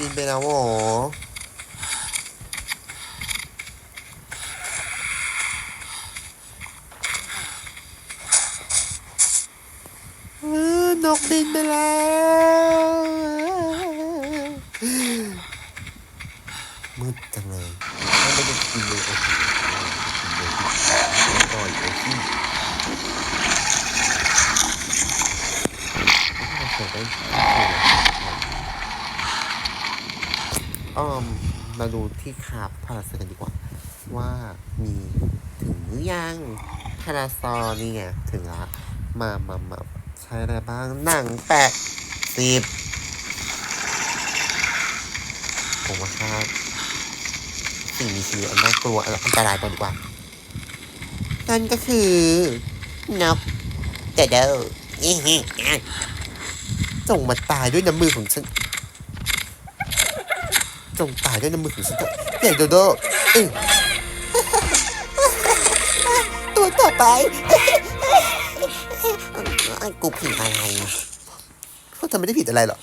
กินไปแล้วเหรอเออนกบินไปแล้วมืดจังเลยไม่ได้กินเลยโอ้โหกินเลยแล้วก่อนโอ้ที่ไม่ใช่ได้อ้อมมา ดูที่คาบพาราเซกันดีกว่า ว่ามีถึงหรือยังพาราซอนี่ไงถึงละมามามาใช้อะไรบ้างหนังแปะสิบผมว่าถ้าสิ่งมีชีวิตอันน่ากลัวอันอันตรายก่อนดีกว่า นั่นก็คือนกแต่เดอจงมาตายด้วยน้ำมือของฉัน จงตายด้วยน้ำมือของฉันเถอะใหญ่โดโดเอ้ยตัวต่อไปกูผิดอะไรพวกเธอไม่ได้ผิดอะไรหรอก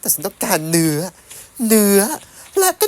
แต่ฉันต้องการเนื้อ เนื้อและก็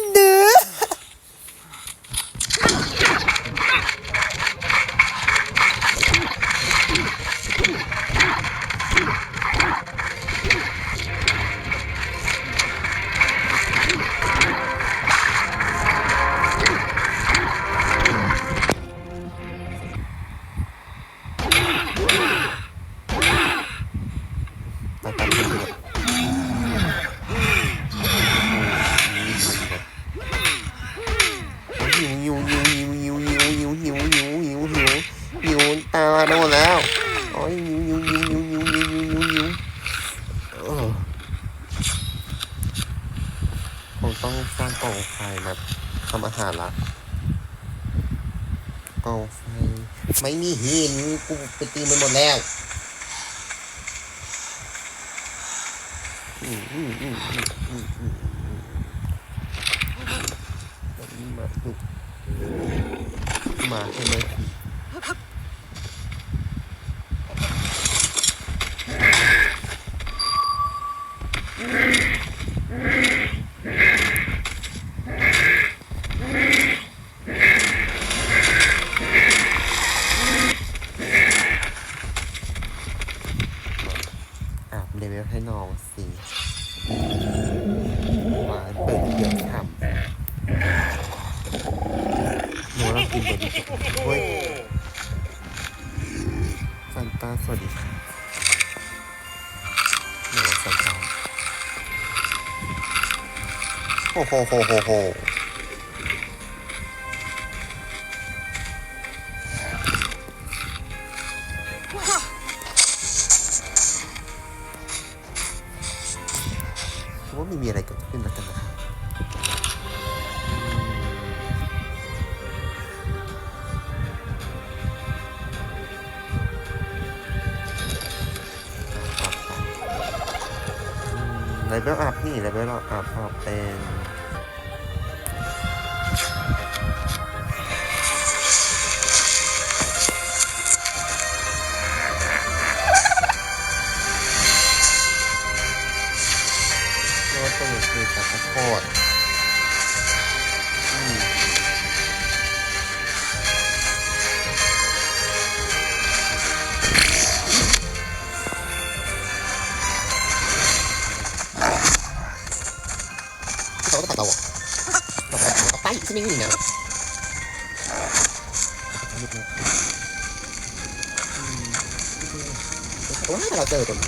มาปลุกมาให้ม โหโหโหโหว่าไม่มีอะไรเกิดขึ้นแล้วกันนะคะเลเวลอัพนี่เลเวลอัพอัพเป็น 倒れ方を。高い、一面になる。お前らが強いと思う。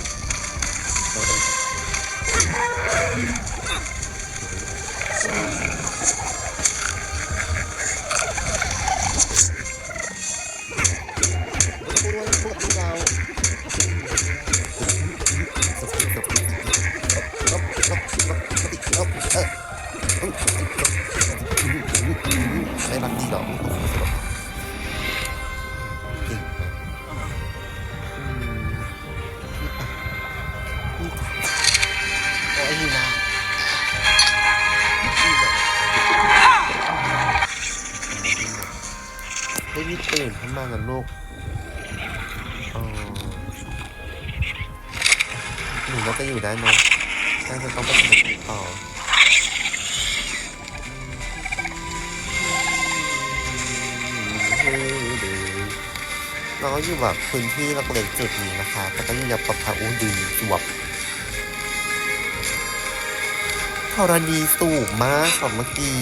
ไม่มีตื่นขึ้นมานะลูกอ๋อหนูน่าจะอยู่ได้เนอะน่าจะต้องไปทำอะไรต่อเราก็อยู่แบบพื้นที่เราเล็กจุดนี้นะคะ แต่ก็อยู่แบบปะพาอู้ดินสวบธรณีสูงมากของเมื่อกี้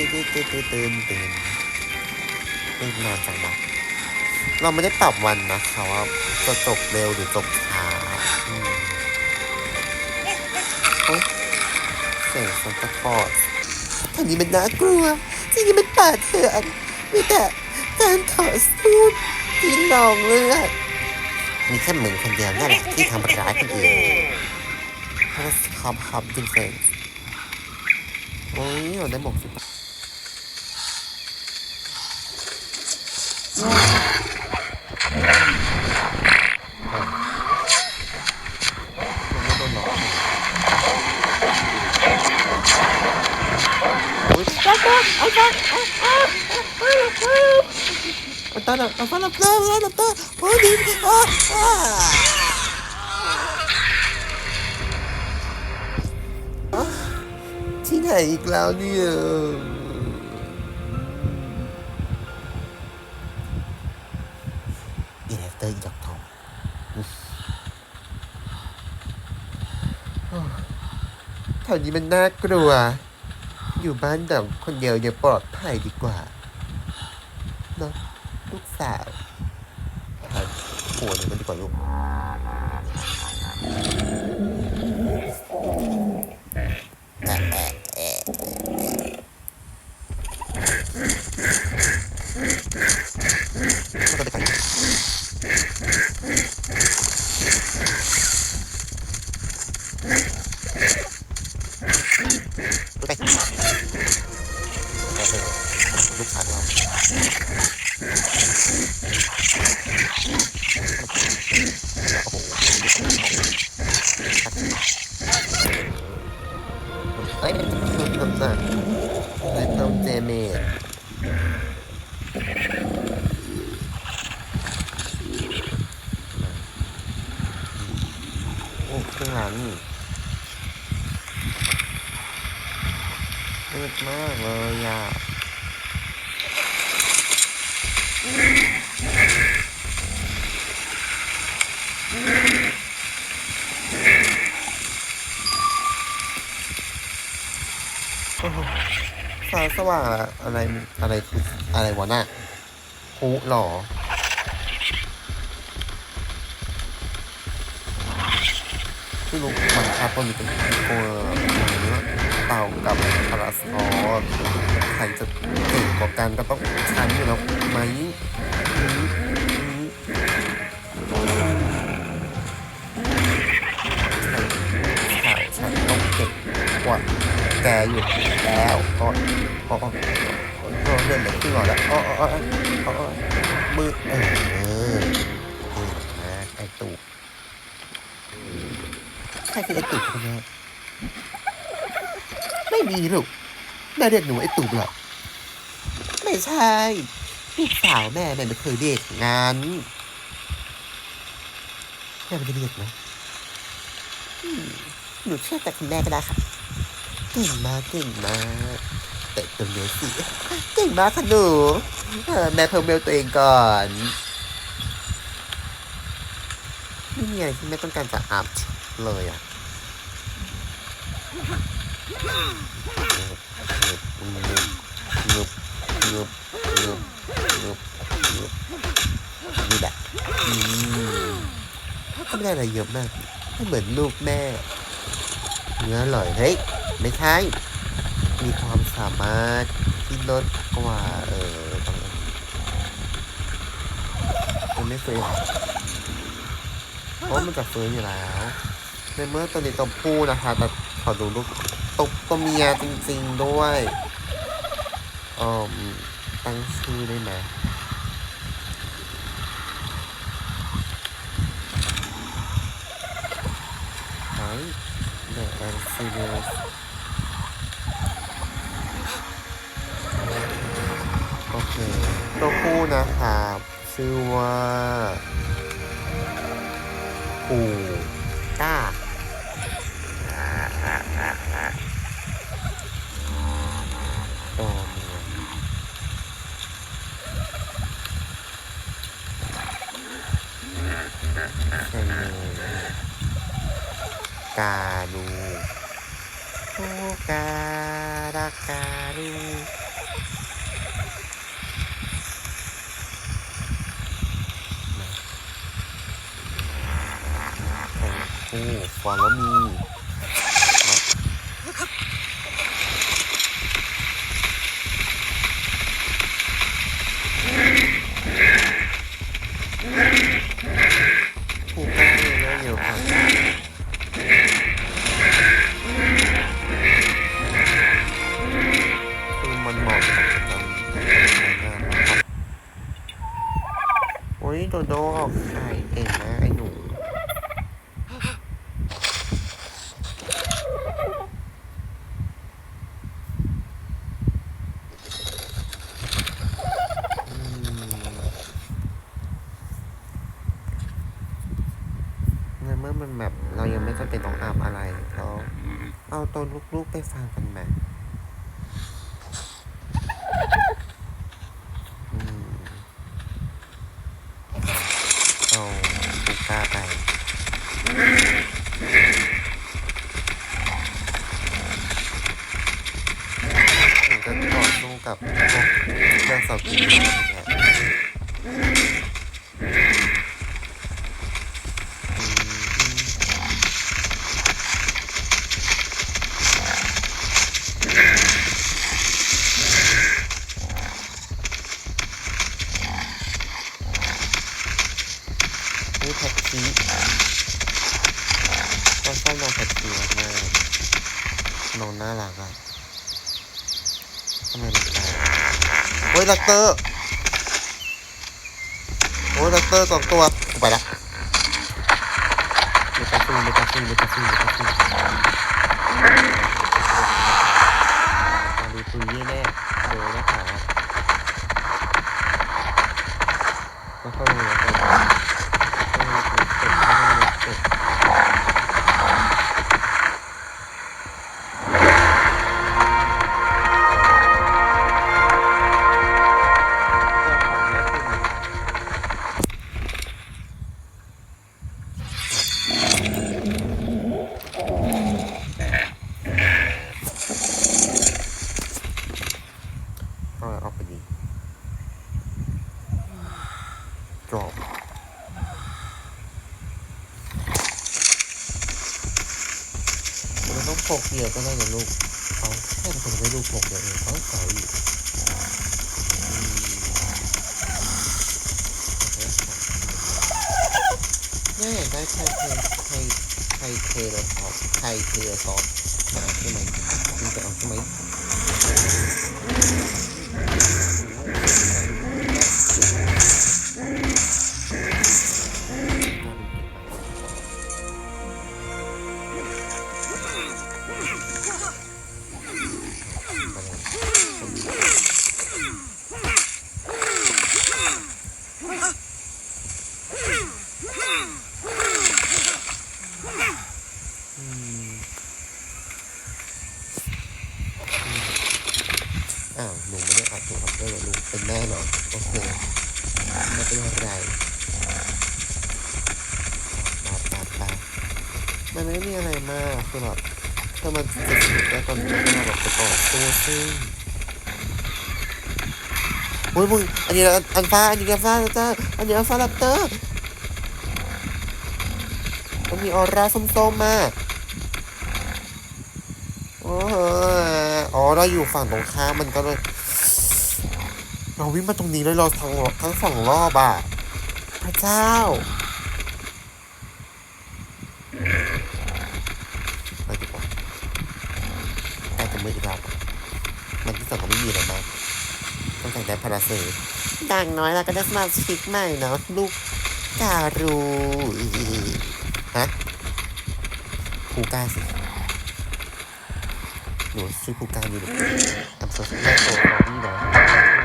ตื่นตื่นตื่นตื่นตื่นตื่นตื่นนานจังวะเราไม่ได้ปรับวันนะคะว่าจะจบเร็วหรือจบช้าอืมโอ๊ยเสียงซันตาคอสอันนี้มันน่ากลัวที่นี่มันป่าเถื่อนมีแต่การต่อสู้ที่นองเลือดมีแค่มึงคนเดียวนั่นแหละที่ทำร้ายคนอื่นเพราะคอมคอมดิเฟนโอ้ยเราได้หมกสิบ ไอ้ตาไอ้ตาไอ้ตาหลับตาหลับตาหลับตาโอ้ยดิอ้าที่ไหนอีกแล้วเนี่ย ถวนี้มันน่ากลัว อยู่บ้านแต่คนเดียวอย่าปลอดภัยดีกว่าเนอะลูกสาวหัวหนึ่งมันดีกว่าลูก หนักเลยต้องเจเมดโอ้ข้างหลังนี่มืดมากเลยอะ โอ้โหสายส ว่างอะอะไรอะไรคืออะไรวะน่ะหูหรอที่รู้มันคาต้นนี้เป็นตัวเนื้อเต่ากับพาราซอลใครจะเก่งกว่ากันก็ต้องชั้นอยู่แล้วไหมใช่ใช่ฉันต้องเก่งกว่าแกอยู่แล้วก็ ก็ก็ก็เดินเด็กขึ้นหน่อยแล้วอ๋ออ๋ออ๋อมือเออเออไอตู่ใครคือไอตู่คนนี้ไม่มีลูกแม่เรียกหนูไอตู่หรอกไม่ใช่ลูกสาวแม่แม่ไม่เคยเรียกงานแม่ไม่ได้เรียกนะหนูเชื่อแต่คุณแม่ก็ได้ค่ะเก่งมากเก่งมาก แต่ตรงนี้สิ เก่งมากค่ะหนูแม่เพิ่มเมลตัวเองก่อนไม่มีอะไรที่แม่ต้องการจะอัพเลยอะงึบงึบงึบงึบงึบงึบงึบงึบงึบนี่แหละอืมก็ไม่ได้อะไรเยอะมากก็เหมือนลูกแม่ เนื้ออร่อย เฮ้ย ไม่ใช่ มีความ สามารถที่ลดกว่าเออตรงนั้มันไม่เฟื้นหรอเพราะมันจะเฟื้นอยู่แล้วในเมื่อตัวนี้ตัวผู้นะคะแต่ขอดูลูกตกตัวเมียจริงๆด้วยเอ่อตั้งชื่อได้ไหมไอ้ The a n s e r i o u s โอเค ตัวผู้นะครับชื่อว่าปูต้าตัวเมียใช่เลยกาดูโอกาดากาดูโอ้ ฟอลแล้วมี กับพวกเรื่องเสากินอย่างเงี้ย อืมนี่แท็กซี่ก็ชอบน้องแท็กซี่มากๆน้องน่ารักอะทำไมมันตาย ดักเตอร์ โอ้ยดักเตอร์สองตัวกูไปละไม่กล้าสู้ไม่กล้าสู้ไม่กล้าสู้ไม่กล้าสู้ตาดีคุยแน่ๆเดี๋ยวนะคะแล้วก็เลยแล้วก็ ก็ได้นะลูกเขาแค่คนไปลูกหกเดียวเองเขาเก่าอยู่อืมแม่ยได้ใครเทใครใครเทเลซอบใครเทเลซอสมาใช่ไหมคุณจะเอาใช่ไหม ซึ่งโอ้ยมึงอันนี้อันฟ้าอันนี้อันฟ้าจ้าอันนี้อันฟ้าลับเตอร์มันมีออร่าส้มๆมาโอ้โหอ๋อเราอยู่ฝั่งตรงข้ามมันก็เลยเราวิ่งมาตรงนี้เลยเราทั้งทั้งสองรอบอะพระเจ้าไปดีกว่าใกล้จะมืดอีกแล้วมันที่สองก็ไม่มีอะไรมาก ต้องแต่งได้พาราเซอร์อย่างน้อยเราก็ได้สมาชิกใหม่เนาะลูกการูฮะภูก้าสิหนูชื่อภูก้าอยู่หรือเปล่าอัมโซเชียลโซนี่เนาะ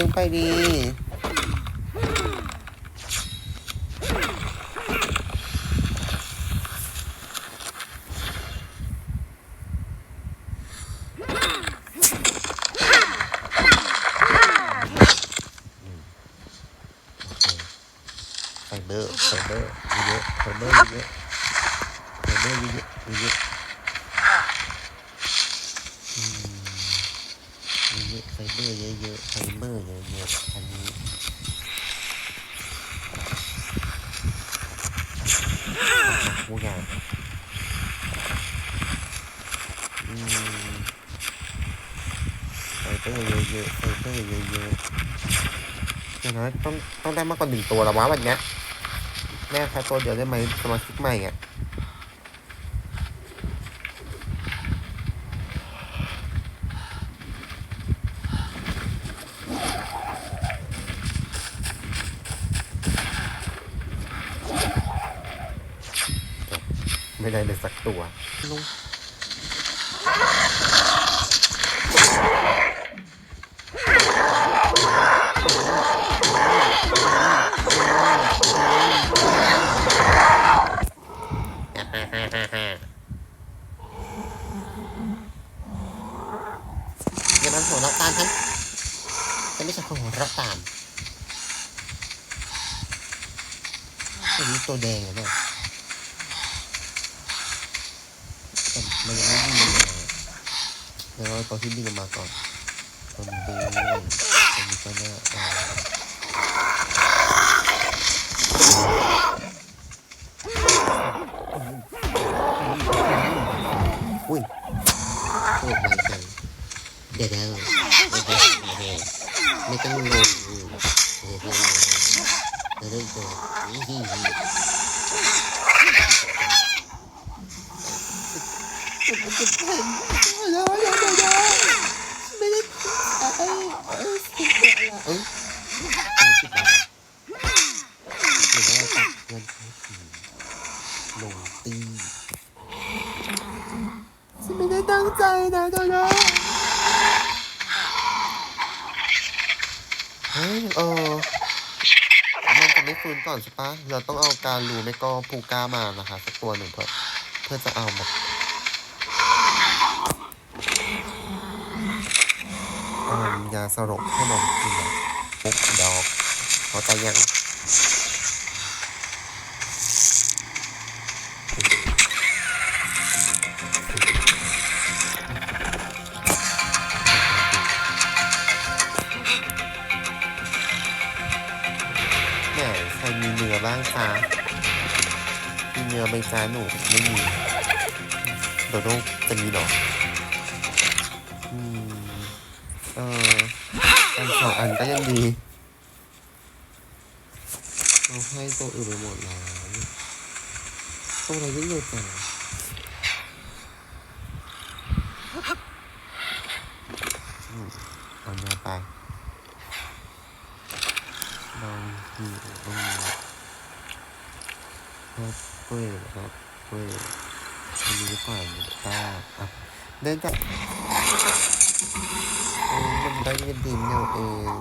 พิ่งไปดีไฟเบอร์ไฟเบอร์เยอะไฟเบอร์เยอะไฟเบอร์เยอะเยอะอืม เยอะๆไฟเบอร์เยอะๆไฟเบอร์เยอะๆอันนี้ทุกอย่างอืมไฟเบอร์เยอะๆไฟเบอร์เยอะๆอย่าง น้อยต้องต้องได้มากกว่าหนึ่งตัวล้ววะวันเนี้ยแม่แค่ตัวเดียวได้ไหมสมาชิกใหม่อะไม่ได้เลยสักตัวลุงอย่ามาหัวเราะตามฉันฉันไม่ใช่คนหัวเราะตามอันนี้ตัว แดงเหรอเนี่ยแต่มันยังไม่บินลงมาแล้วเอาตัวที่บินลงมาก่อนตัวนี้ตัวนี้ก็น่าเอาอุ้ยโคตรไวจังเดี๋ยวเดี๋ยวเดี๋ยวเดี๋ยวเดี๋ยวไม่ต้องงงเดี๋ยวเดี๋ยวเดี๋ยวเดี๋ยวเดี๋ยวอีฮีฮีมันจะเป็นเดี๋ยวเดี๋ยวเดี๋ยวเดี๋ยวไม่ได้เอ้ยเอ้ยเอ้ยเอ้ยติดแล้วหรือว่าตัดเงินเขาทีลงตีฉันไม่ได้ตั้งใจนะโดโดเฮ้ยเออมันจะไม่ฟื้น ก่อนใช่ปะเราต้องเอาการรูไม่ก็ผูก้ามานะคะสักตัวหนึ่งเพื่อเพื่อจะเอาแบบยาสลบให้มันกินปุ๊บดอกเขาใจยัง บ้างคะมีเนื้อไหมจ้าหนูไม่มีโดโด้จะมีหรออืมเอออันสองอันก็ยังดีเราให้ตัวอื่นไปหมดแล้วตัวอะไรไม่หยุดต่ะเอาเนื้อไปลองหิว ครับเว้ยครับเว้ยอันนี้ก่อนตาอะได้แต่เออได้ยินดีเนี่เอง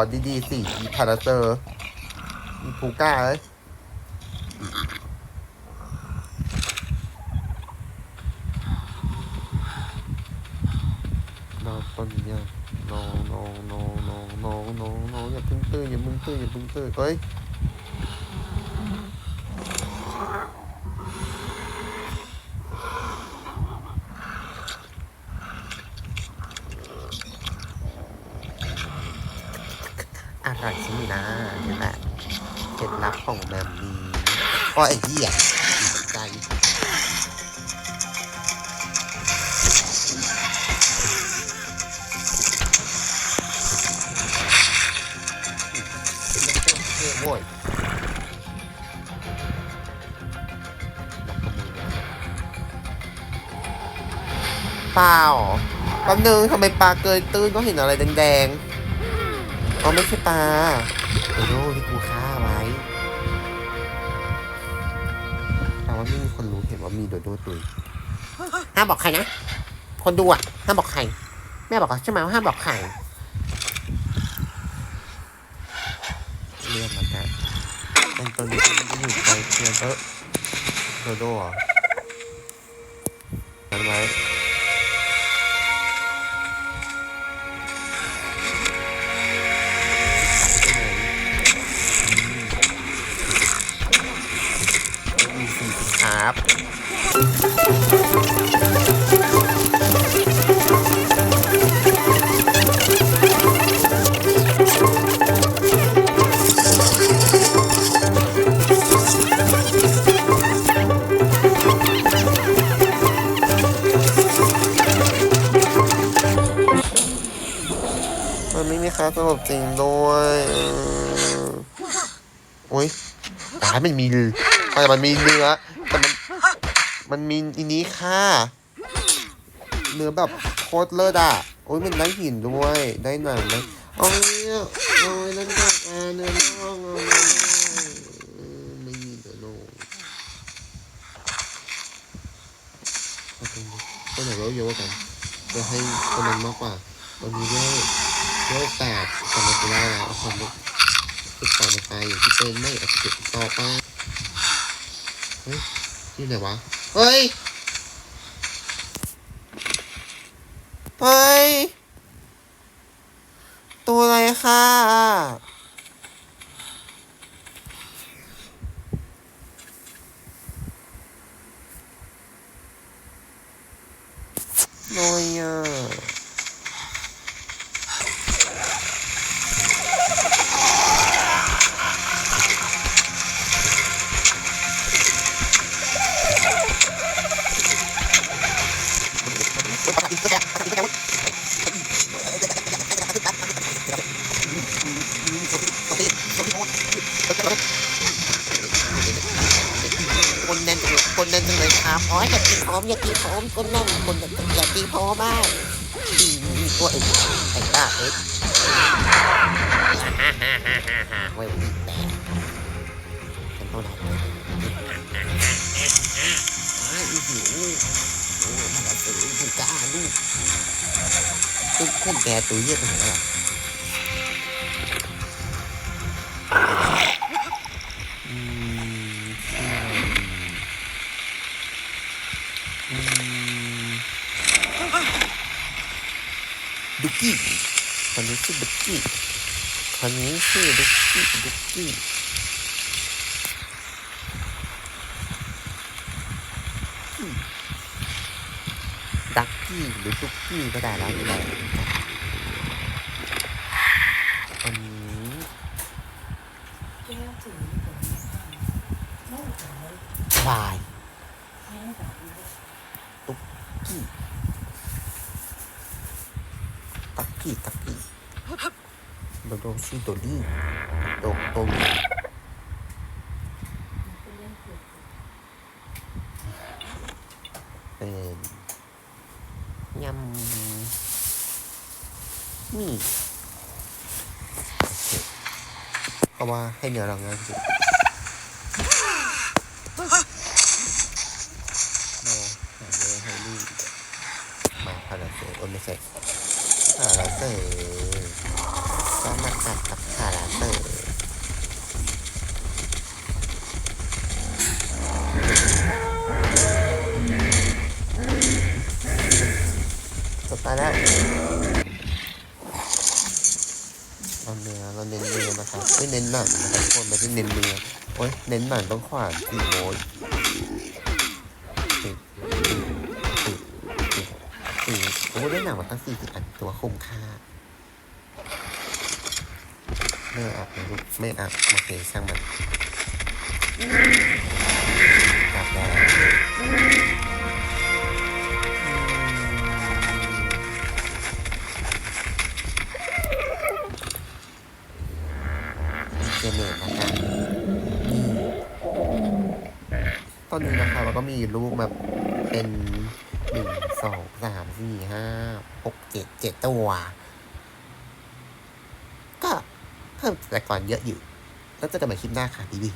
อนดีๆสิอีพาราเซอร์อีพูก้าเลยนอนตอนนี้นอนนอนนอนนอนนอนนอนอย่าพึ่งตื่นอย่าเพิ่งตื่นอย่าพึ่งตื่นเฮ้ยอะไรใช่ไหมนะนี่แหละเคล็ดลับของแมมมี ก็ไอ้เหี้ยใจโว้ยปลาเหรอแป๊บนึงทำไมปลาเกยตื้นก็เห็นอะไรแดงๆอ๋อไม่ใช่ปลาโอ้โหที่กูฆ่าไว้ ว่าไม่มีคนรู้เห็นว่ามีโดโดตุยห้ามบอกใครนะ คนดูอะห้ามบอกใคร แม่บอกใช่ไหมว่าห้ามบอกใครเรื่องมันกันเป็นตัวนี้มันจะอยู่ใจเพื่อนเออโดโดเหรอเห็นไหมมี ครับมันไม่มีค่าสลบจริงด้วยออโอ้ยตายมันมีแต่มันมีเนื้อ มันมีอันนี้ค่ะ เนื้อแบบโคตรเลิศอะ โอ้ยมันได้หินด้วย ได้หนังได้โอ้ยโอ้ยแล้วก็อ่าเนื้อน่องเอาเนื้อน่องไม่มีเนื้อน่องเอาตรงนี้ตัวไหนเราเยอะกว่ากันจะให้คนนั้นมากกว่าตอนนี้เยอะโรคแปดสมัครแล้วเอาความรู้ติดต่อมาไปอย่างที่เป็นไม่อาจจะติดต่อไปเฮ้ยที่ไหนวะ เฮ้ย เฮ้ย ตัวอะไรค่ะน้อยอะ ฉันต้องได้อ้หิวโอ้มาแล้วตื่นถึงกล้าลูกตึ้งคนแกตัวเยอะขนาดนั้นอะอืมใช่อืมดุกี้คนนี้ชื่อดุกี้คนนี้ชื่อดุกี้ดุกี้ กี้หรือดุกกี้ก็ได้แล้วแต่อันนี้แก้วถึงผลไม่ขายควายไม่ขายกี้ตักกี้ตักกี้โดโดชื่อโดลี่โดโดมี เป็นเรื่องเกี่ยวกับ เป็นยำนี่โอเค เพราะว่าให้เนื้อเราง่ายที่สุดเราหาเลยให้ลูกมาพาราเซอร์โอ้ไม่ใช่พาราเซอร์ก็มาตัดกับ เอาเนื้อเราเน้นเนื้อนะครับไม่เน้นหนังนะครับคนไม่ได้เน้นเนื้อโอ้ยเน้นหนังต้องขวานสี่โมยติดติดติดโอ้ได้หนังมาตั้งสี่สิบอันตัวคุ้มค่าไม่อัพนะลูกไม่อัพโอเคช่างมันกลับแล้ ก็มีรูปมาเป็นหนึ่งสองสามสี่ห้าหกเจ็ดเจ็ดตัว ก็เพิ่มแต่ก่อนเยอะอยู่ แล้วเจอกันใหม่คลิปหน้าค่ะบีบี